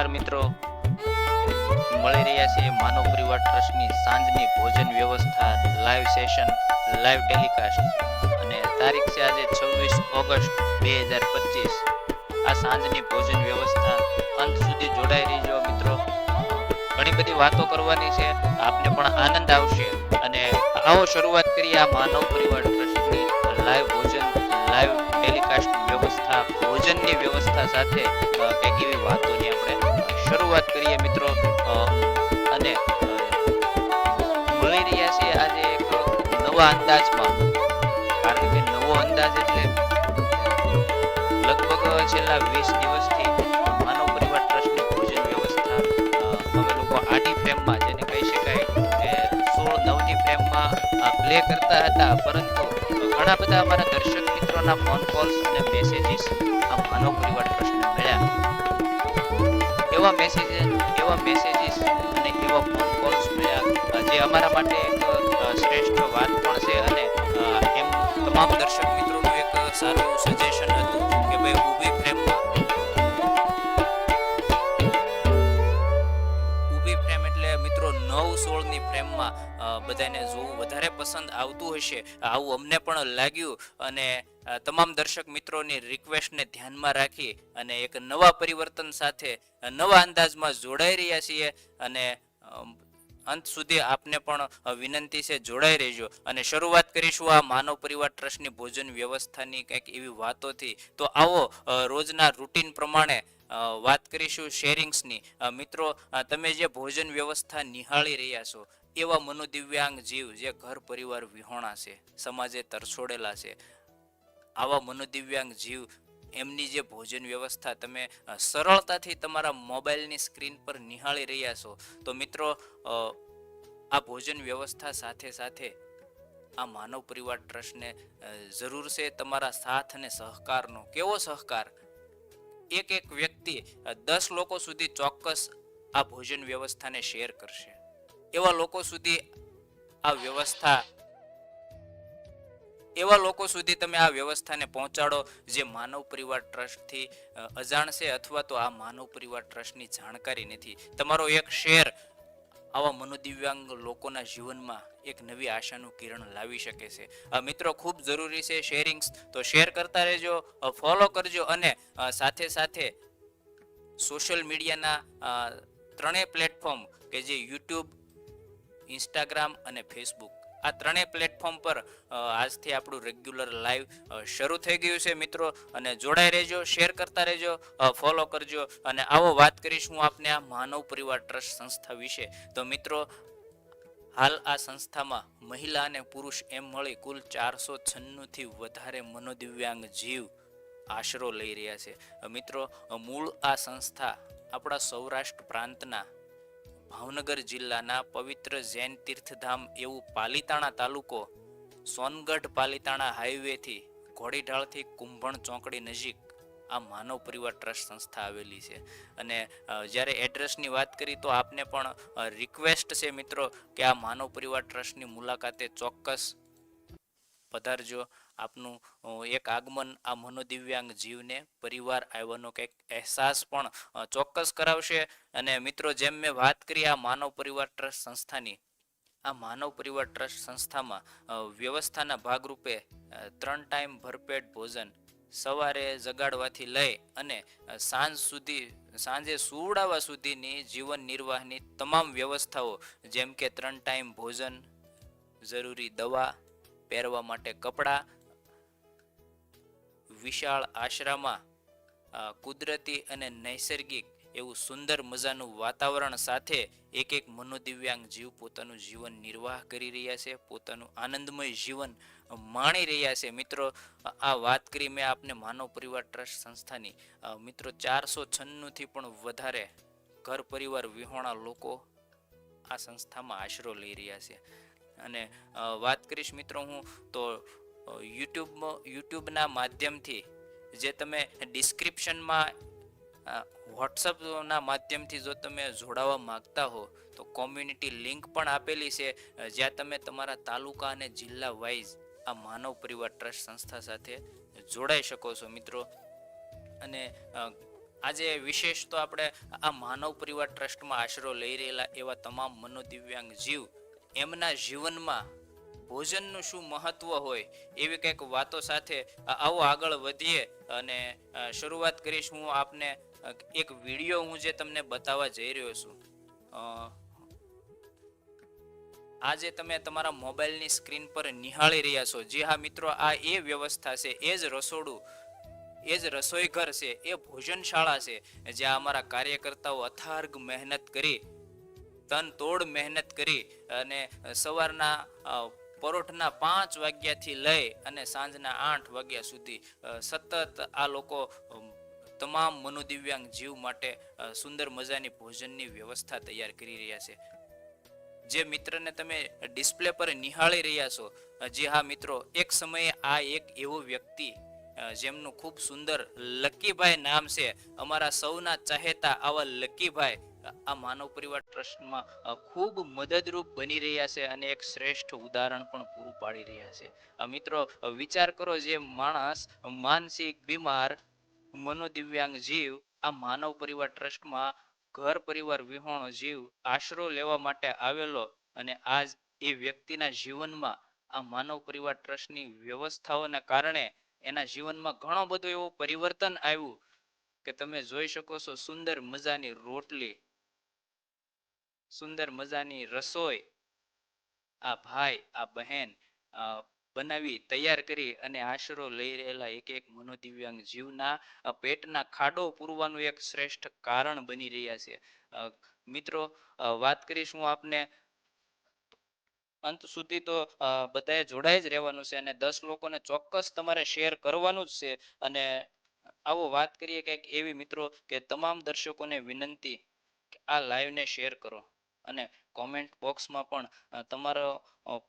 નમસ્કાર મિત્રો. મળી રહ્યા છે માનવ પરિવાર ટ્રસ્ટની સાંજની ભોજન વ્યવસ્થા લાઈવ સેશન લાઈવ ટેલિકાસ્ટ અને તારીખ છે આજે છવ્વીસ ઓગસ્ટ બે હજાર પચીસ. આ સાંજની ભોજન વ્યવસ્થા અંત સુધી જોડાઈ રહીજો મિત્રો. ઘણી બધી વાતો કરવાની છે. આપને પણ આનંદ આવશે. અને આવો શરૂઆત કરીએ આ માનવ પરિવાર ટ્રસ્ટની લાઈવ ભોજન લાઈવ ટેલિકાસ્ટ વ્યવસ્થા, ભોજનની વ્યવસ્થા સાથે કંઈક એવી વાતોની આપણે શરૂઆત કરીએ મિત્રો. અને મળી રહ્યા છીએ આજે એક નવા અંદાજમાં. કારણ કે નવો અંદાજ એટલે લગભગ છેલ્લા વીસ દિવસથી માનવ પરિવાર ટ્રસ્ટની ભોજન વ્યવસ્થા અમે લોકો આડી ફ્રેમમાં, જેને કહી શકાય કે સોળ નવની ફ્રેમમાં પ્લે કરતા હતા. પરંતુ ઘણા બધા અમારા દર્શક મિત્રોના ફોન કોલ્સ અને મેસેજીસ આ માનવ પ્રશ્ન મળ્યા. એવા મેસેજ એવા મેસેજીસ અને એવા ફોન કોલ્સ મળ્યા. જે અમારા માટે એક શ્રેષ્ઠ વાત પણ છે અને એમ તમામ દર્શક મિત્રોનું એક સારું સજેશન હતું કે ભાઈ ઊભી ફ્રેમમાં નવ સોળની ફ્રેમમાં બધાને જોવું વધારે પસંદ આવતું હશે. આવું અમને પણ લાગ્યું અને તમામ દર્શક મિત્રોની રિક્વેસ્ટને ધ્યાનમાં રાખી અને એક નવા પરિવર્તન સાથે નવા અંદાજમાં જોડાઈ રહ્યા છીએ અને અંત સુધી આપને પણ વિનંતી છે જોડાઈ રહેજો. અને શરૂઆત કરીશું આ માનવ પરિવાર ટ્રસ્ટની ભોજન વ્યવસ્થાની કંઈક એવી વાતોથી. તો આવો રોજના રૂટીન પ્રમાણે વાત કરીશું શેરિંગ્સની. મિત્રો તમે જે ભોજન વ્યવસ્થા નિહાળી રહ્યા છો, એવા મનોદિવ્યાંગ જીવ જે ઘર પરિવાર વિહોણા છે સમાજે તરછોડેલા છે, આવા મનોદિવ્યાંગ જીવ, એમની જે ભોજન વ્યવસ્થા તમે સરળતાથી તમારા મોબાઈલની સ્ક્રીન પર નિહાળી રહ્યા છો, તો મિત્રો આ ભોજન વ્યવસ્થા સાથે સાથે આ માનવ પરિવાર ટ્રસ્ટને જરૂર છે તમારા સાથ અને સહકારનો. કેવો સહકાર? એક એક વ્યક્તિ દસ લોકો સુધી ચોક્કસ આ ભોજન વ્યવસ્થાને શેર કરશે. એવા લોકો સુધી આ વ્યવસ્થા, એવા લોકો સુધી તમે આ વ્યવસ્થાને પહોંચાડો જે માનવ પરિવાર ટ્રસ્ટથી અજાણશે અથવા તો આ માનવ પરિવાર ટ્રસ્ટની જાણકારી નથી. તમારો એક શેર આવા મનોદિવ્યાંગ લોકોના જીવનમાં એક નવી આશાનું કિરણ લાવી શકે છે. મિત્રો, ખૂબ જરૂરી છે શેરિંગ્સ. તો શેર કરતા રહેજો ફોલો કરજો અને સાથે સાથે સોશિયલ મીડિયાના ત્રણેય પ્લેટફોર્મ કે જે યુટ્યુબ, ઇન્સ્ટાગ્રામ અને ફેસબુક આ ત્રણેય પ્લેટફોર્મ પર આજથી આપણું રેગ્યુલર લાઈવ શરૂ થઈ ગયું છે મિત્રો. અને જોડાઈ રહેજો શેર કરતા રહેજો ફોલો કરજો. અને આવો વાત કરીશ હું આપને આ માનવ પરિવાર ટ્રસ્ટ સંસ્થા વિશે. તો મિત્રો, હાલ આ સંસ્થામાં મહિલા અને પુરુષ એમ મળી કુલ ચારસો છન્નુંથી વધારે મનોદિવ્યાંગ જીવ આશરો લઈ રહ્યા છે. મિત્રો મૂળ આ સંસ્થા આપણા સૌરાષ્ટ્ર પ્રાંતના ભાવનગર જિલ્લાના પવિત્ર જૈન તીર્થધામ એવું પાલીતાણા તાલુકો સોનગઢ પાલીતાણા હાઈવેથી ઘોડીઢાળથી કુંભણ ચોકડી નજીક આ માનવ પરિવાર ટ્રસ્ટ સંસ્થા આવેલી છે. અને જ્યારે એડ્રેસની વાત કરી તો આપને પણ રિક્વેસ્ટ છે મિત્રો કે આ માનવ પરિવાર ટ્રસ્ટની મુલાકાતે ચોક્કસ પધારજો. આપનું એક આગમન આ મનોદિવ્યાંગ જીવને પરિવાર આવ્યાનો કંઈક અહેસાસ પણ ચોક્કસ કરાવશે. અને મિત્રો, જેમ મેં વાત કરી આ માનવ પરિવાર ટ્રસ્ટ સંસ્થાની, આ માનવ પરિવાર ટ્રસ્ટ સંસ્થામાં વ્યવસ્થાના ભાગરૂપે ત્રણ ટાઈમ ભરપેટ ભોજન સવારે જગાડવાથી લઈ અને સાંજ સુધી, સાંજે સુવડાવવા સુધીની જીવન નિર્વાહની તમામ વ્યવસ્થાઓ, જેમ કે ત્રણ ટાઈમ ભોજન, જરૂરી દવા, પહેરવા માટે કપડાં વિશાળ આશરામાં કુદરતી અને નૈસર્ગિક એવું સુંદર મજાનું વાતાવરણ સાથે એક એક મનોદિવ્યાંગ જીવ પોતાનું જીવન નિર્વાહ કરી રહ્યા છે, પોતાનું આનંદમય જીવન માણી રહ્યા છે. મિત્રો આ વાત કરી મેં આપને માનવ પરિવાર ટ્રસ્ટ સંસ્થાની. મિત્રો, ચારસો છન્નુંથી પણ વધારે ઘર પરિવાર વિહોણા લોકો આ સંસ્થામાં આશરો લઈ રહ્યા છે. અને વાત કરીશ મિત્રો હું તો અ, યુટ્યુબમાં યુટ્યુબના માધ્યમથી જે તમે ડિસ્ક્રિપ્શનમાં વોટ્સઅપના માધ્યમથી જો તમે જોડાવા માંગતા હો તો કોમ્યુનિટી લિંક પણ આપેલી છે જ્યાં તમે તમારા તાલુકા અને જિલ્લા વાઇઝ આ માનવ પરિવાર ટ્રસ્ટ સંસ્થા સાથે જોડાઈ શકો છો મિત્રો. અને આજે વિશેષ તો આપણે આ માનવ પરિવાર ટ્રસ્ટમાં આશરો લઈ રહેલા એવા તમામ મનોદિવ્યાંગ જીવ એમના જીવનમાં ભોજનનું શું મહત્વ હોય એવી કંઈક વાતો સાથે આવો આગળ વધીએ અને શરૂઆત કરીશ હું આપને એક વીડિયો હું જે તમને બતાવવા જઈ રહ્યો છું. આજે તમે તમારા મોબાઈલની સ્ક્રીન પર નિહાળી રહ્યા છો. જે હા મિત્રો, આ એ વ્યવસ્થા છે, એ જ રસોડું, એ જ રસોઈ ઘર છે, એ ભોજનશાળા છે, જ્યાં અમારા કાર્યકર્તાઓ અથાર્ગ મહેનત કરી, તન તોડ મહેનત કરી અને સવારના પરોઠના પાંચ વાગ્યાથી લઈ અને સાંજના આઠ વાગ્યા સુધી સતત આ લોકો તમામ મનોદિવ્યાંગ જીવ માટે સુંદર મજાની ભોજનની વ્યવસ્થા તૈયાર કરી રહ્યા છે. જે મિત્રને તમે ડિસ્પ્લે પર નિહાળી રહ્યા છો જે હા મિત્રો, એક સમયે આ એક એવો વ્યક્તિ જેમનું ખૂબ સુંદર લકીભાઈ નામ છે. અમારા સૌના ચાહેતા આવા લકીભાઈ આ માનવ પરિવાર ટ્રસ્ટમાં ખૂબ મદદરૂપ બની રહ્યા છે અને એક શ્રેષ્ઠ ઉદાહરણ પણ પૂરું પાડી રહ્યા છે. મિત્રો વિચાર કરો જે માણસ માનસિક બીમાર, મનોદિવ્યાંગ જીવ, આ માનવ પરિવાર ટ્રસ્ટમાં ઘર પરિવાર વિહોણો જીવ, આશરો લેવા માટે આવેલો અને આજ એ વ્યક્તિના જીવનમાં આ માનવ પરિવાર ટ્રસ્ટની વ્યવસ્થાઓના કારણે એના જીવનમાં ઘણો બધો એવો પરિવર્તન આવ્યું કે તમે જોઈ શકો છો સુંદર મજાની રોટલી સુંદર મજાની રસોઈ આ ભાઈ, આ બહેન બનાવી, તૈયાર કરી અને આશરો લઈ રહેલા એક એક મનોદિવ્યાંગ જીવના પેટના ખાડો પૂરવાનું એક શ્રેષ્ઠ કારણ બની રહ્યા છે. મિત્રો વાત કરીશ આપને. અંત સુધી તો બધાએ જોડાઈ જ રહેવાનું છે અને દસ લોકોને ચોક્કસ તમારે શેર કરવાનું જ છે. અને આવો વાત કરીએ કંઈક એવી મિત્રો કે તમામ દર્શકોને વિનંતી આ લાઈવને શેર કરો. અને કોમેન્ટ બોક્સમાં પણ તમારો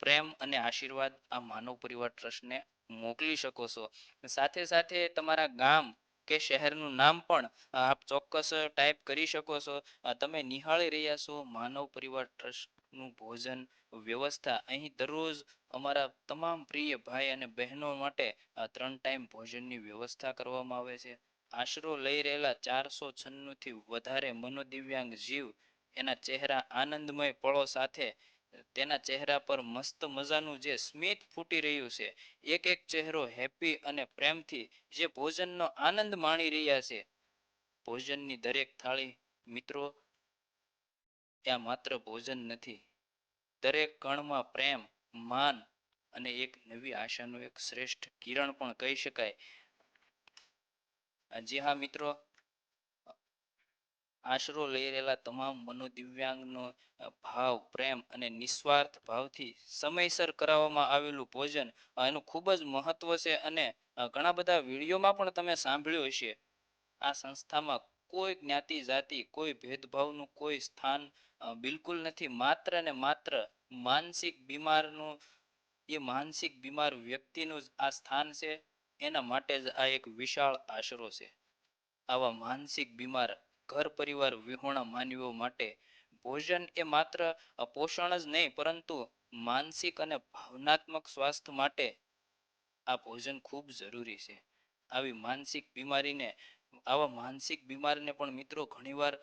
પ્રેમ અને આશીર્વાદ આ માનવ પરિવાર ટ્રસ્ટને મોકલી શકો છો. સાથે સાથે તમારા ગામ કે શહેરનું નામ પણ આપ ચોક્કસ ટાઈપ કરી શકો છો. તમે નિહાળી રહ્યા છો માનવ પરિવાર ટ્રસ્ટનું ભોજન વ્યવસ્થા. અહીં દરરોજ અમારા તમામ પ્રિય ભાઈ અને બહેનો માટે ત્રણ ટાઈમ ભોજનની વ્યવસ્થા કરવામાં આવે છે. આશરો લઈ રહેલા ચારસો છન્નું થી વધારે મનોદિવ્યાંગ જીવ એના ચહેરા આનંદમય પળો સાથે તેના ચહેરા પર મસ્ત મજાનું જે સ્મિત ફૂટી રહ્યું છે. એક એક ચહેરો હેપી અને પ્રેમથી જે ભોજનનો આનંદ માણી રહ્યા છે. ભોજનની દરેક થાળી, મિત્રો, ત્યાં માત્ર ભોજન નથી. દરેક કણમાં પ્રેમ, માન અને એક નવી આશાનું એક શ્રેષ્ઠ કિરણ પણ કહી શકાય. જી હા, મિત્રો આશરો લઈ રહેલા તમામ મનોદિવ્યાંગનો ભાવ, પ્રેમ અને નિસ્વાર્થ ભાવથી સમયસર કરાવવામાં આવેલું ભોજન એનું ખૂબ જ મહત્વ છે અને ઘણા બધા વિડીયોમાં પણ તમે સાંભળ્યું હશે. આ સંસ્થામાં કોઈ જ્ઞાતિ, જાતિ, કોઈ ભેદભાવનું કોઈ સ્થાન બિલકુલ નથી. માત્ર ને માત્ર માનસિક બીમારનું, એ માનસિક બીમાર વ્યક્તિનું જ આ સ્થાન છે. એના માટે જ આ એક વિશાળ આશરો છે. આવા માનસિક બીમાર ઘર પરિવાર વિહોણા માનવીઓ માટે ભોજન એ માત્ર પોષણ જ નહીં, પરંતુ માનસિક અને ભાવનાત્મક સ્વાસ્થ્ય માટે આ ભોજન ખૂબ જરૂરી છે. આવી માનસિક બીમારીને, આવા માનસિક બીમારીને પણ મિત્રો ઘણીવાર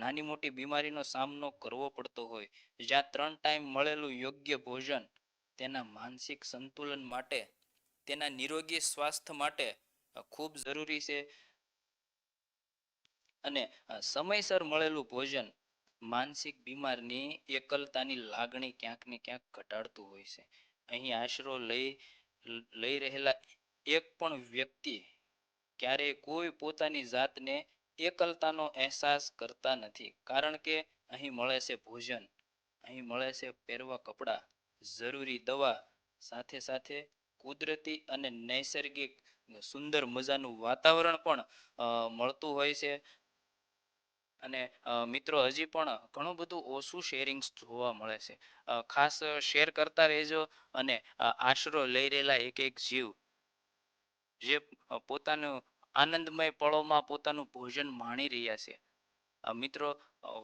નાની મોટી બીમારીનો સામનો કરવો પડતો હોય. જ્યાં ત્રણ ટાઈમ મળેલું યોગ્ય ભોજન તેના માનસિક સંતુલન માટે, તેના નિરોગી સ્વાસ્થ્ય માટે ખૂબ જરૂરી છે. અને સમયસર મળેલું ભોજન માનસિક બીમારની એકલતાની લાગણી ક્યાંક ને ક્યાંક ઘટાડતું હોય છે. અહીં આશરો લઈ લઈ રહેલા એક પણ વ્યક્તિ ક્યારેય કોઈ પોતાની જાતને એકલતાનો અહેસાસ કરતા નથી. કારણ કે અહીં મળે છે ભોજન, અહીં મળે છે પહેરવા કપડાં, જરૂરી દવા, સાથે સાથે કુદરતી અને નૈસર્ગિક સુંદર મજાનું વાતાવરણ પણ મળતું હોય છે. અને મિત્રો હજી પણ ઘણું બધું ઓછું શેરિંગ્સ જોવા મળે છે. ખાસ શેર કરતા રહેજો અને આશરો લઈ રહેલા એક એક જીવ જે પોતાનું આનંદમય પળોમાં પોતાનું ભોજન માણી રહ્યા છે. મિત્રો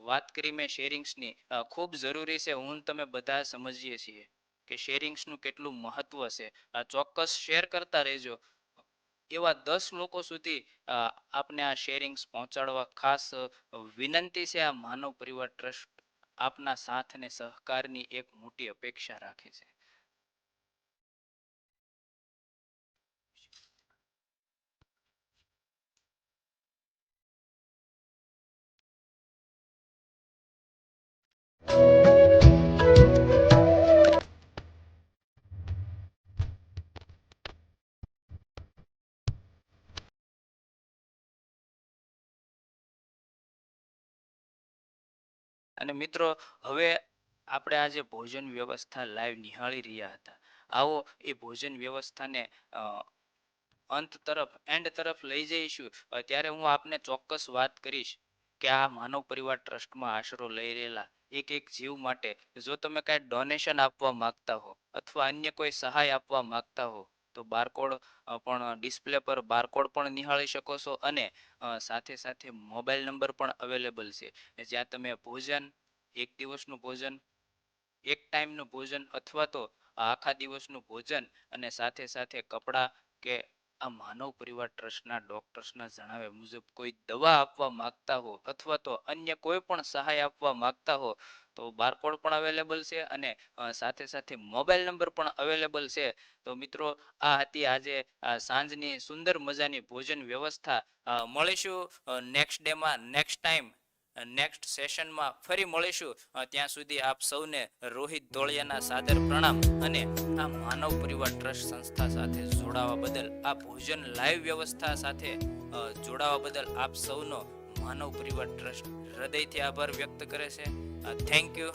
વાત કરી મેં શેરિંગ્સની ખૂબ જરૂરી છે, હું તમે બધા સમજીએ છીએ કે શેરિંગ્સનું કેટલું મહત્વ છે. ચોક્કસ શેર કરતા રહેજો. એવા દસ લોકો સુધી આપને આ શેરિંગ્સ પહોંચાડવા ખાસ વિનંતી છે. આ માનવ પરિવાર ટ્રસ્ટ આપના સાથ અને સહકારની એક મોટી અપેક્ષા રાખે છે. અને મિત્રો, હવે આપણે આજે ભોજન વ્યવસ્થા લાઈવ નિહાળી રહ્યા હતા. આવો એ ભોજન વ્યવસ્થાને અંત તરફ એન્ડ તરફ લઈ જઈશું. ત્યારે હું આપને ચોક્કસ વાત કરીશ કે આ માનવ પરિવાર ટ્રસ્ટમાં આશરો લઈ રહેલા એક એક જીવ માટે જો તમે કાંઈ ડોનેશન આપવા માંગતા હો અથવા અન્ય કોઈ સહાય આપવા માંગતા હો તો બારકોડ પણ ડિસ્પ્લે પર બારકોડ પણ નિહાળી શકો છો અને સાથે સાથે મોબાઈલ નંબર પણ અવેલેબલ છે. જ્યાં તમે ભોજન, એક દિવસનું ભોજન, એક ટાઈમનું ભોજન અથવા તો આખા દિવસનું ભોજન અને સાથે સાથે કપડાં કે આ માનવ પરિવાર ટ્રસ્ટના ડોક્ટર્સના જણાવ્યા મુજબ કોઈ દવા આપવા માંગતા હો અથવા તો અન્ય કોઈ પણ સહાય આપવા માંગતા હો તો બારકોડ પણ અવેલેબલ છે અને સાથે સાથે મોબાઈલ નંબર પણ અવેલેબલ છે. તો મિત્રો, આ હતી આજે સાંજની સુંદર મજાની ભોજન વ્યવસ્થા. મળીશું નેક્સ્ટ ડેમાં, નેક્સ્ટ ટાઈમ. નેક્સ્ટ સેશનમાં ફરી મળીશું. ત્યાં સુધી આપ સૌને રોહિત ધોળિયાના સાદર પ્રણામ અને આ માનવ પરિવાર ટ્રસ્ટ સંસ્થા સાથે જોડાવા બદલ, આ ભોજન લાઈવ વ્યવસ્થા સાથે જોડાવા બદલ આપ સૌનો માનવ પરિવાર ટ્રસ્ટ હૃદયથી આભાર વ્યક્ત કરે છે. Thank you